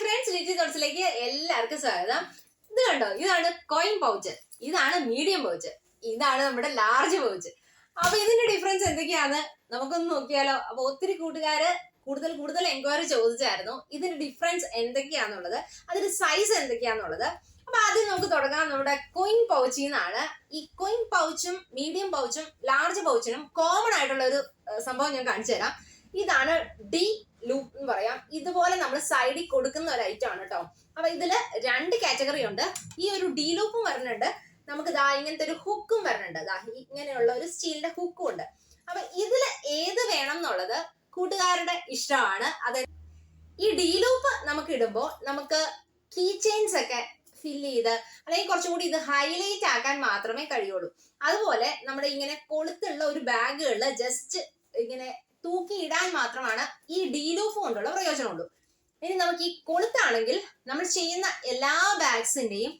Friends Litty തോട്ട്സിലേക്ക് എല്ലാവർക്കും സ്വാഗതം. ഇത് കണ്ടോ? ഇതാണ് കോയിൻ പൗച്ച് ഇതാണ് മീഡിയം പൗച്ച് ഇതാണ് നമ്മുടെ ലാർജ് പൗച്ച് അപ്പൊ ഇതിന്റെ ഡിഫറൻസ് എന്തൊക്കെയാണ്? നമുക്കൊന്ന് നോക്കിയാലോ. അപ്പൊ ഒത്തിരി കൂട്ടുകാര് കൂടുതൽ കൂടുതൽ എൻക്വയറി ചോദിച്ചായിരുന്നു. ഇതിന്റെ ഡിഫറൻസ് എന്തൊക്കെയാന്നുള്ളത്. അതിന്റെ സൈസ് എന്തൊക്കെയാന്നുള്ളത്. അപ്പൊ ആദ്യം നമുക്ക് തുടങ്ങാം. നമ്മുടെ കോയിൻ പൗച്ചിൽ നിന്നാണ് ഈ കോയിൻ പൗച്ചും മീഡിയം പൗച്ചും ലാർജ് പൗച്ചിനും കോമൺ ആയിട്ടുള്ള ഒരു സംഭവം ഞാൻ കാണിച്ചു തരാം ഇതാണ് ഡി ലൂപ്പ് എന്ന് പറയാം. ഇതുപോലെ നമ്മൾ സൈഡിൽ കൊടുക്കുന്ന ഒരു ഐറ്റം ആണ് കേട്ടോ അപ്പൊ ഇതിൽ രണ്ട് കാറ്റഗറി ഉണ്ട്. ഈ ഒരു ഡി ലൂപ്പും വരുന്നുണ്ട് നമുക്ക് ദാ ഇങ്ങനത്തെ ഒരു ഹുക്കും വരുന്നുണ്ട് ദാ ഇങ്ങനെയുള്ള ഒരു സ്റ്റീലിന്റെ ഹുക്കും ഉണ്ട്. അപ്പൊ ഇതിൽ ഏത് വേണം എന്നുള്ളത് കൂട്ടുകാരുടെ ഇഷ്ടമാണ്. അത് ഈ ഡി ലൂപ്പ് നമുക്ക് ഇടുമ്പോൾ നമുക്ക് കീ ചെയിൻസ് ഒക്കെ ഫില്ല് ചെയ്ത് അല്ലെങ്കിൽ കുറച്ചും കൂടി ഇത് ഹൈലൈറ്റ് ആക്കാൻ മാത്രമേ കഴിയുള്ളൂ. അതുപോലെ നമ്മുടെ ഇങ്ങനെ കൊളുത്തുള്ള ഒരു ബാഗുകളിൽ ജസ്റ്റ് ഇങ്ങനെ തൂക്കി ഇടാൻ മാത്രമാണ് ഈ ഡീലൂഫ് കൊണ്ടുള്ള പ്രയോജനമുള്ളൂ. ഇനി നമുക്ക് ഈ കൊളുത്താണെങ്കിൽ നമ്മൾ ചെയ്യുന്ന എല്ലാ ബാഗ്സിന്റെയും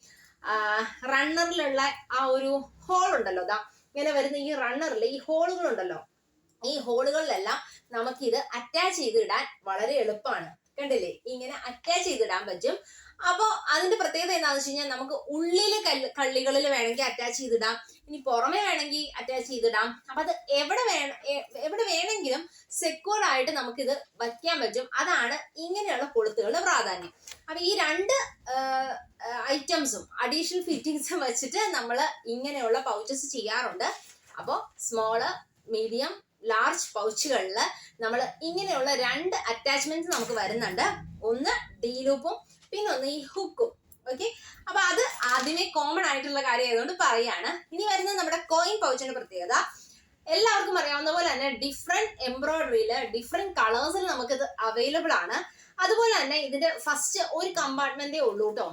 റണ്ണറിലുള്ള ആ ഒരു ഹോൾ ഉണ്ടല്ലോ. ദാ ഇങ്ങനെ വരുന്ന ഈ റണ്ണറിൽ ഈ ഹോളുകൾ ഉണ്ടല്ലോ ഈ ഹോളുകളിലെല്ലാം നമുക്കിത് അറ്റാച്ച് ചെയ്ത് ഇടാൻ വളരെ എളുപ്പമാണ്. കണ്ടില്ലേ? ഇങ്ങനെ അറ്റാച്ച് ചെയ്തിടാൻ പറ്റും. അപ്പോൾ അതിന്റെ പ്രത്യേകത എന്താണെന്ന് വെച്ച് കഴിഞ്ഞാൽ നമുക്ക് ഉള്ളിലെ കല്ല് കള്ളികളിൽ വേണമെങ്കിൽ അറ്റാച്ച് ചെയ്തിടാം. ഇനി പുറമെ വേണമെങ്കിൽ അറ്റാച്ച് ചെയ്തിടാം. അപ്പൊ അത് എവിടെ വേണം എവിടെ വേണമെങ്കിലും സെക്യൂർഡ് ആയിട്ട് നമുക്കിത് വയ്ക്കാൻ പറ്റും. അതാണ് ഇങ്ങനെയുള്ള കൊളുത്തുകളുടെ പ്രാധാന്യം. അപ്പൊ ഈ രണ്ട് ഐറ്റംസും അഡീഷണൽ ഫിറ്റിങ്സും വെച്ചിട്ട് നമ്മൾ ഇങ്ങനെയുള്ള പൗച്ചസ് ചെയ്യാറുണ്ട്. അപ്പോൾ സ്മോൾ മീഡിയം ലാർജ് പൗച്ചുകളിൽ നമ്മൾ ഇങ്ങനെയുള്ള രണ്ട് അറ്റാച്ച്മെന്റ്സ് നമുക്ക് വരുന്നുണ്ട്. ഒന്ന് ഡി ലൂപ്പും പിന്നെ ഒന്ന് ഈ ഹുക്കും ഓക്കെ അപ്പൊ അത് ആദ്യമേ കോമൺ ആയിട്ടുള്ള കാര്യം ആയതുകൊണ്ട് പറയാണ്. ഇനി വരുന്നത് നമ്മുടെ കോയിൻ പൗച്ചിന്റെ പ്രത്യേകത. എല്ലാവർക്കും അറിയാവുന്ന പോലെ തന്നെ ഡിഫറെന്റ് എംബ്രോയിഡറിയിൽ ഡിഫറെന്റ് കളേഴ്സിൽ നമുക്കിത് അവൈലബിൾ ആണ്. അതുപോലെ തന്നെ ഇതിന്റെ ഫസ്റ്റ് ഒരു കമ്പാർട്ട്മെന്റേ ഉള്ളൂ കേട്ടോ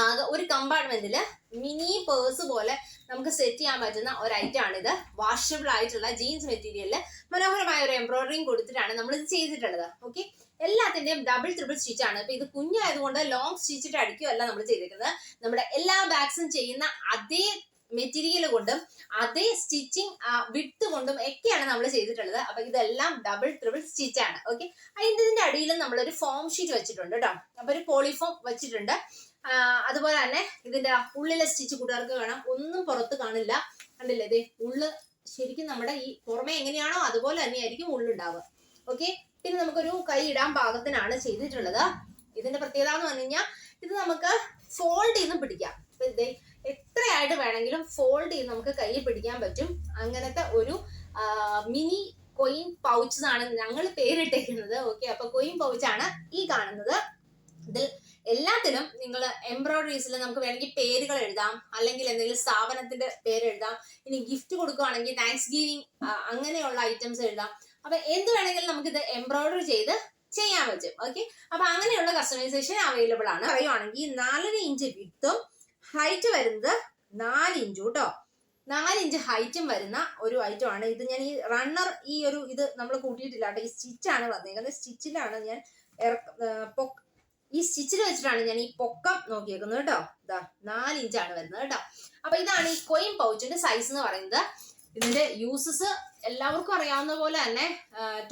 ആകെ ഒരു കമ്പാർട്ട്മെന്റിൽ മിനി പേഴ്സ് പോലെ നമുക്ക് സെറ്റ് ചെയ്യാൻ പറ്റുന്ന ഒരു ഐറ്റം ആണ് ഇത് വാഷബിൾ ആയിട്ടുള്ള ജീൻസ് മെറ്റീരിയലിൽ മനോഹരമായ ഒരു എംബ്രോയിഡറിയും കൊടുത്തിട്ടാണ് നമ്മൾ ഇത് ചെയ്തിട്ടുള്ളത്. ഓക്കെ എല്ലാത്തിന്റെയും ഡബിൾ ത്രിബിൾ സ്റ്റിച്ച് ആണ്. ഇപ്പൊ ഇത് കുഞ്ഞായതുകൊണ്ട് ലോങ് സ്റ്റിച്ചിട്ട് അടിക്കുകയല്ല നമ്മൾ ചെയ്തിരിക്കുന്നത്. നമ്മുടെ എല്ലാ ബാഗ്സും ചെയ്യുന്ന അതേ മെറ്റീരിയൽ കൊണ്ടും അതേ സ്റ്റിച്ചിങ് വിട്ട് കൊണ്ടും ഒക്കെയാണ് നമ്മൾ ചെയ്തിട്ടുള്ളത്. അപ്പൊ ഇതെല്ലാം ഡബിൾ ട്രിപ്പിൾ സ്റ്റിച്ച് ആണ്. ഓക്കെ അതിന്റെ അടിയിൽ നമ്മളൊരു ഫോം ഷീറ്റ് വെച്ചിട്ടുണ്ട് കേട്ടോ അപ്പൊ ഒരു പോളിഫോം വെച്ചിട്ടുണ്ട്. അതുപോലെ തന്നെ ഇതിന്റെ ഉള്ളിലെ സ്റ്റിച്ച് കൂട്ടുകാർക്ക് കാണാം. ഒന്നും പുറത്ത് കാണില്ല. കണ്ടില്ലേ ഇതേ ഉള്ള് ശരിക്കും നമ്മുടെ ഈ പുറമെ എങ്ങനെയാണോ അതുപോലെ തന്നെയായിരിക്കും ഉള്ളുണ്ടാവുക. ഓക്കെ പിന്നെ നമുക്കൊരു കൈ ഇടാൻ പാകത്തിനാണ് ചെയ്തിട്ടുള്ളത്. ഇതിന്റെ പ്രത്യേകത എന്ന് പറഞ്ഞു ഇത് നമുക്ക് ഫോൾഡ് ചെയ്തും പിടിക്കാം. എത്രയായിട്ട് വേണമെങ്കിലും ഫോൾഡ് ചെയ്ത് നമുക്ക് കയ്യിൽ പിടിക്കാൻ പറ്റും. അങ്ങനത്തെ ഒരു മിനി കൊയിൻ പൗച്ച് ആണ് ഞങ്ങൾ പേരിട്ടേക്കുന്നത്. ഓക്കെ അപ്പൊ കൊയിൻ പൗച്ചാണ് ഈ കാണുന്നത്. ഇതിൽ എല്ലാത്തിനും നിങ്ങൾ എംബ്രോയിഡറീസിൽ നമുക്ക് വേണമെങ്കിൽ പേരുകൾ എഴുതാം അല്ലെങ്കിൽ എന്തെങ്കിലും സ്ഥാപനത്തിന്റെ പേര് എഴുതാം ഇനി ഗിഫ്റ്റ് കൊടുക്കുകയാണെങ്കിൽ താങ്ക്സ് ഗിവിങ് അങ്ങനെയുള്ള ഐറ്റംസ് എഴുതാം. അപ്പൊ എന്ത് വേണമെങ്കിലും നമുക്ക് ഇത് എംബ്രോയിഡറി ചെയ്ത് ചെയ്യാൻ പറ്റും. ഓക്കെ അപ്പൊ അങ്ങനെയുള്ള കസ്റ്റമൈസേഷൻ അവൈലബിൾ ആണ്. പറയുവാണെങ്കിൽ നാലര ഇഞ്ച് വിത്തും ഹൈറ്റ് വരുന്നത് നാല് ഇഞ്ച് കേട്ടോ നാല് ഇഞ്ച് ഹൈറ്റും വരുന്ന ഒരു ഐറ്റം ആണ്. ഇത് ഞാൻ ഈ റണ്ണർ ഈ ഒരു ഇത് നമ്മൾ കൂട്ടിയിട്ടില്ല കേട്ടോ ഈ സ്റ്റിച്ചാണ് വന്നേക്കുന്നത്. സ്റ്റിച്ചിലാണ് ഞാൻ ഇറക്ക- ഈ സ്റ്റിച്ചിൽ വെച്ചിട്ടാണ് ഞാൻ ഈ പൊക്കം നോക്കിയേക്കുന്നത് കേട്ടോ. ഇതാ നാല് ഇഞ്ചാണ് വരുന്നത് കേട്ടോ. അപ്പൊ ഇതാണ് ഈ കൊയിൻ പൗച്ചിന്റെ സൈസ് എന്ന് പറയുന്നത്. ഇതിന്റെ യൂസസ് എല്ലാവർക്കും അറിയാവുന്ന പോലെ തന്നെ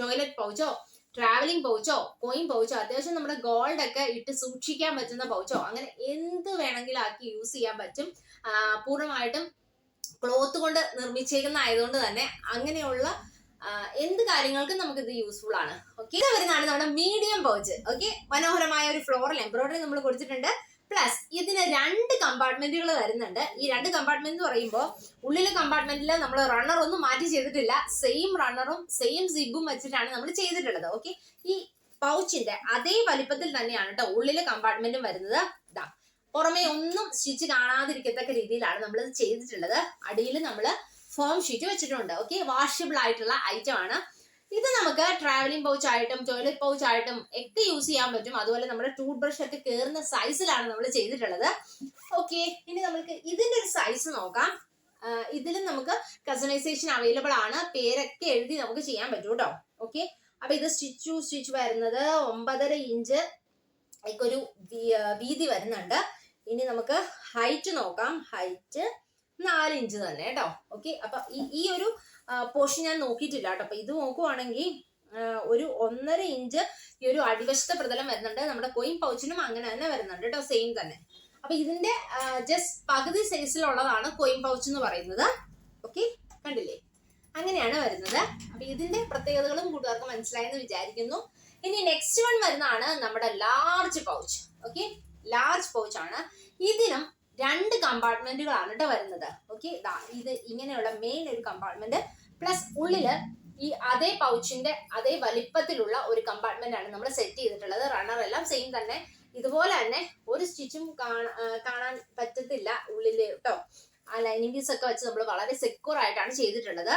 ടോയ്ലറ്റ് പൗച്ചോ ട്രാവലിംഗ് പൗച്ചോ കോയിൻ പൗച്ചോ അത്യാവശ്യം നമ്മുടെ ഗോൾഡ് ഒക്കെ ഇട്ട് സൂക്ഷിക്കാൻ പറ്റുന്ന പൗച്ചോ അങ്ങനെ എന്ത് വേണമെങ്കിലും ആക്കി യൂസ് ചെയ്യാൻ പറ്റും. പൂർണമായിട്ടും ക്ലോത്ത് കൊണ്ട് നിർമ്മിച്ചേക്കുന്ന ആയതുകൊണ്ട് തന്നെ അങ്ങനെയുള്ള എന്ത് കാര്യങ്ങൾക്കും നമുക്ക് ഇത് യൂസ്ഫുൾ ആണ്. ഓക്കെ ഇത് വരുന്നതാണ് നമ്മുടെ മീഡിയം പൗച്ച് ഓക്കെ മനോഹരമായ ഒരു ഫ്ലോറൽ എംബ്രോയിഡറി നമ്മൾ കൊടുത്തിട്ടുണ്ട്. പ്ലസ് ഇതിന് രണ്ട് കമ്പാർട്ട്മെന്റുകൾ വരുന്നുണ്ട്. ഈ രണ്ട് കമ്പാർട്ട്മെന്റ് എന്ന് പറയുമ്പോൾ ഉള്ളിലെ കമ്പാർട്ട്മെന്റിൽ നമ്മൾ റണ്ണർ ഒന്നും മാറ്റി ചെയ്തിട്ടില്ല. സെയിം റണ്ണറും സെയിം സിബും വെച്ചിട്ടാണ് നമ്മൾ ചെയ്തിട്ടുള്ളത്. ഓക്കെ ഈ പൗച്ചിന്റെ അതേ വലിപ്പത്തിൽ തന്നെയാണ് കേട്ടോ ഉള്ളിലെ കമ്പാർട്ട്മെന്റും വരുന്നത്. ഇതാ പുറമേ ഒന്നും സ്റ്റിച്ച് കാണാതിരിക്കത്തക്ക രീതിയിലാണ് നമ്മൾ ഇത് ചെയ്തിട്ടുള്ളത്. അടിയിൽ നമ്മൾ ഫോം ഷീറ്റ് വെച്ചിട്ടുണ്ട്. ഓക്കെ വാഷബിൾ ആയിട്ടുള്ള ഐറ്റം ആണ്. ഇത് നമുക്ക് ട്രാവലിംഗ് പൗച്ച് ആയിട്ടും ടോയ്ലറ്റ് പൗച്ച് ആയിട്ടും ഒക്കെ യൂസ് ചെയ്യാൻ പറ്റും. അതുപോലെ നമ്മുടെ ടൂത്ത് ബ്രഷ് ഒക്കെ കയറുന്ന സൈസിലാണ് നമ്മൾ ചെയ്തിട്ടുള്ളത്. ഓക്കെ ഇനി നമുക്ക് ഇതിന്റെ ഒരു സൈസ് നോക്കാം. ഇതിലും നമുക്ക് കസ്റ്റമൈസേഷൻ അവൈലബിൾ ആണ്. പേരൊക്കെ എഴുതി നമുക്ക് ചെയ്യാൻ പറ്റും കേട്ടോ ഓക്കെ അപ്പൊ ഇത് സ്റ്റിച്ച് സ്റ്റിച്ച് വരുന്നത് ഒമ്പതര ഇഞ്ച് ഒരു വീതി വരുന്നുണ്ട്. ഇനി നമുക്ക് ഹൈറ്റ് നോക്കാം. ഹൈറ്റ് നാല് ഇഞ്ച് തന്നെ കേട്ടോ ഓക്കെ അപ്പൊ ഈ ഒരു പോർഷൻ ഞാൻ നോക്കിയിട്ടില്ല കേട്ടോ അപ്പൊ ഇത് നോക്കുവാണെങ്കിൽ ഒരു ഒന്നര ഇഞ്ച് ഈ ഒരു അടിവശത്തെ പ്രതലം വരുന്നുണ്ട്. നമ്മുടെ കോയിൻ പൗച്ചിനും അങ്ങനെ തന്നെ വരുന്നുണ്ട് കേട്ടോ സെയിം തന്നെ. അപ്പൊ ഇതിന്റെ ജസ്റ്റ് പകുതി സൈസിലുള്ളതാണ് കോയിൻ പൗച്ച് എന്ന് പറയുന്നത്. ഓക്കെ കണ്ടില്ലേ? അങ്ങനെയാണ് വരുന്നത്. അപ്പൊ ഇതിന്റെ പ്രത്യേകതകളും കൂട്ടുകാർക്ക് മനസ്സിലായെന്ന് വിചാരിക്കുന്നു. ഇനി നെക്സ്റ്റ് വൺ വരുന്നതാണ് നമ്മുടെ large pouch okay large pouch ആണ്. ഇതിനും രണ്ട് കമ്പാർട്ട്മെന്റുകളാണ് കേട്ടോ വരുന്നത്. ഓക്കെ ഇത് ഇങ്ങനെയുള്ള മെയിൻ ഒരു കമ്പാർട്ട്മെന്റ് പ്ലസ് ഉള്ളിൽ ഈ അതേ പൗച്ചിന്റെ അതേ വലിപ്പത്തിലുള്ള ഒരു കമ്പാർട്ട്മെന്റ് ആണ് നമ്മൾ സെറ്റ് ചെയ്തിട്ടുള്ളത്. റണ്ണർ എല്ലാം സെയിം തന്നെ. ഇതുപോലെ തന്നെ ഒരു സ്റ്റിച്ചും കാണാൻ പറ്റത്തില്ല ഉള്ളിൽ കേട്ടോ ആ ലൈനിങ്സ് ഒക്കെ വെച്ച് നമ്മൾ വളരെ സെക്യൂർ ആയിട്ടാണ് ചെയ്തിട്ടുള്ളത്.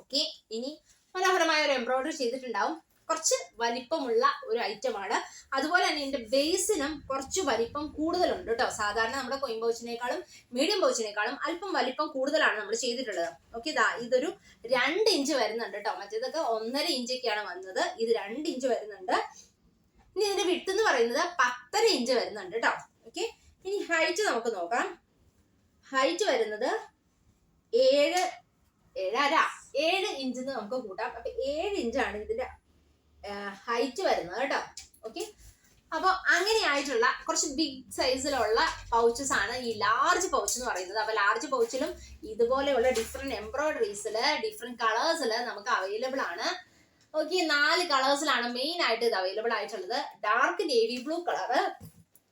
ഓക്കെ ഇനി മനോഹരമായ ഒരു എംബ്രോയിഡറി ചെയ്തിട്ടുണ്ടാവും. കുറച്ച് വലിപ്പമുള്ള ഒരു ഐറ്റമാണ് അതുപോലെ തന്നെ ഇതിന്റെ ബേസിനും കുറച്ച് വലിപ്പം കൂടുതലുണ്ട് കേട്ടോ. സാധാരണ നമ്മുടെ കൊയിൻ പൗച്ചിനേക്കാളും മീഡിയം പൗച്ചിനേക്കാളും അല്പം വലിപ്പം കൂടുതലാണ് നമ്മൾ ചെയ്തിട്ടുള്ളത്. ഓക്കെ ഇതാ ഇതൊരു രണ്ട് ഇഞ്ച് വരുന്നുണ്ട് കേട്ടോ. മറ്റേതൊക്കെ ഒന്നര ഇഞ്ചൊക്കെയാണ് വന്നത്. ഇത് രണ്ട് ഇഞ്ച് വരുന്നുണ്ട്. ഇനി ഇതിന്റെ വിട്ട് എന്ന് പറയുന്നത് പത്തര ഇഞ്ച് വരുന്നുണ്ട് കേട്ടോ. ഓക്കെ ഇനി ഹൈറ്റ് നമുക്ക് നോക്കാം. ഹൈറ്റ് വരുന്നത് ഏഴ് ഏഴര ഏഴ് ഇഞ്ച് നമുക്ക് കൂട്ടാം. അപ്പൊ ഏഴ് ഇഞ്ചാണ് ഇതിന്റെ ഹൈറ്റ് വരുന്നത് കേട്ടോ. ഓക്കെ അപ്പൊ അങ്ങനെയായിട്ടുള്ള കുറച്ച് ബിഗ് സൈസിലുള്ള പൗച്ചസ് ആണ് ഈ ലാർജ് പൗച്ച് എന്ന് പറയുന്നത്. അപ്പോൾ ലാർജ് പൗച്ചിലും ഇതുപോലെയുള്ള ഡിഫറെന്റ് എംബ്രോയിഡറീസിൽ ഡിഫറെന്റ് കളേഴ്സിൽ നമുക്ക് അവൈലബിൾ ആണ്. ഓക്കെ നാല് കളേഴ്സിലാണ് മെയിൻ ആയിട്ട് ഇത് അവൈലബിൾ ആയിട്ടുള്ളത്. Dark navy blue colour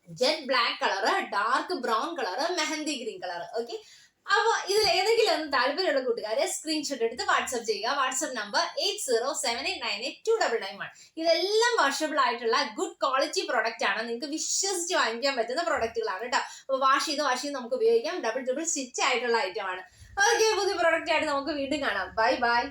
jet black colour dark brown colour mehendi green colour okay അപ്പൊ ഇതിൽ ഏതെങ്കിലും ഒന്ന് താല്പര്യമുള്ള കൂട്ടുകാരെ സ്ക്രീൻഷോട്ട് എടുത്ത് വാട്സ്ആപ്പ് ചെയ്യുക. WhatsApp number eight zero seven eight nine eight two double nine one ഇതെല്ലാം വാഷബിൾ ആയിട്ടുള്ള ഗുഡ് ക്വാളിറ്റി പ്രോഡക്റ്റ് ആണ്. നിങ്ങൾക്ക് വിശ്വസിച്ച് വാങ്ങിക്കാൻ പറ്റുന്ന പ്രോഡക്റ്റുകളാണ് കേട്ടോ. അപ്പൊ വാഷ് ചെയ്ത് വാഷ് ചെയ്ത് നമുക്ക് ഉപയോഗിക്കാം. ഡബിൾ ഡബിൾ സ്റ്റിച്ച് ആയിട്ടുള്ള ഐറ്റം ആണ്. ഓക്കെ പുതിയ പ്രോഡക്റ്റ് ആയിട്ട് നമുക്ക് വീണ്ടും കാണാം. Bye bye